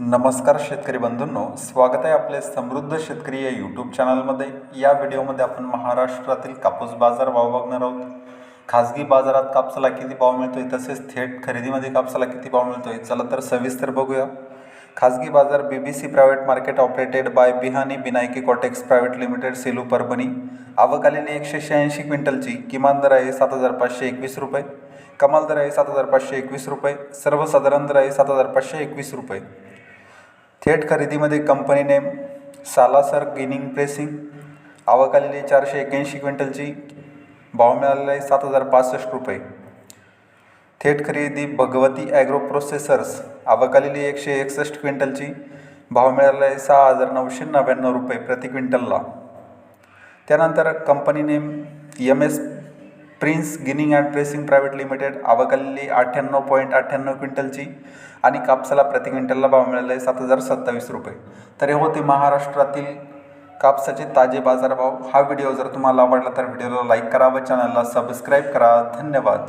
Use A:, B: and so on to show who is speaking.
A: नमस्कार शेतकरी बंधूंनो स्वागत आहे आपले समृद्ध शेतकरी या यूट्यूब चॅनलमध्ये या व्हिडिओमध्ये आपण महाराष्ट्रातील कापूस बाजार भाव बघणार आहोत. खाजगी बाजारात कापसाला किती भाव मिळतोय तसेच थेट खरेदीमध्ये कापसाला किती भाव मिळतोय चला तर सविस्तर बघूया. खाजगी बाजार B B C private market operated by Bihani Binayaki Cotex private limited Selu Parbhani आवक आलेली एकशे शहाऐंशी क्विंटलची किमान दर आहे सात हजार पाचशे एकवीस रुपये. कमाल दर आहे सात हजार पाचशे एकवीस रुपये. सर्वसाधारण दर आहे सात हजार पाचशे एकवीस रुपये. थेट खरेदीमध्ये कंपनीने सालासर गिनिंग प्रेसिंग आवक आलेली चारशे एक्याऐंशी क्विंटलची. भाव मिळालेला आहे सात हजार पासष्ट रुपये. थेट खरेदी भगवती ॲग्रो प्रोसेसर्स. आवक आलेली एकशे एकसष्ट क्विंटलची. भाव मिळालेला आहे सहा हजार नऊशे नव्याण्णव रुपये प्रति क्विंटलला. त्यानंतर कंपनीने M M S prince ginning and pressing private limited आवक अठ्ठ्याण्णव पॉईंट अठ्ठ्याण्णव क्विंटलची आणि कापसाला प्रति क्विंटलला भाव मिळाला आहे सात हजार सत्तावीस रुपये. तर हे होते महाराष्ट्रातील कापसाचे ताजे बाजारभाव. हा व्हिडिओ जर तुम्हाला आवडला तर व्हिडिओला लाईक करा व चॅनलला सबस्क्राईब करा. धन्यवाद.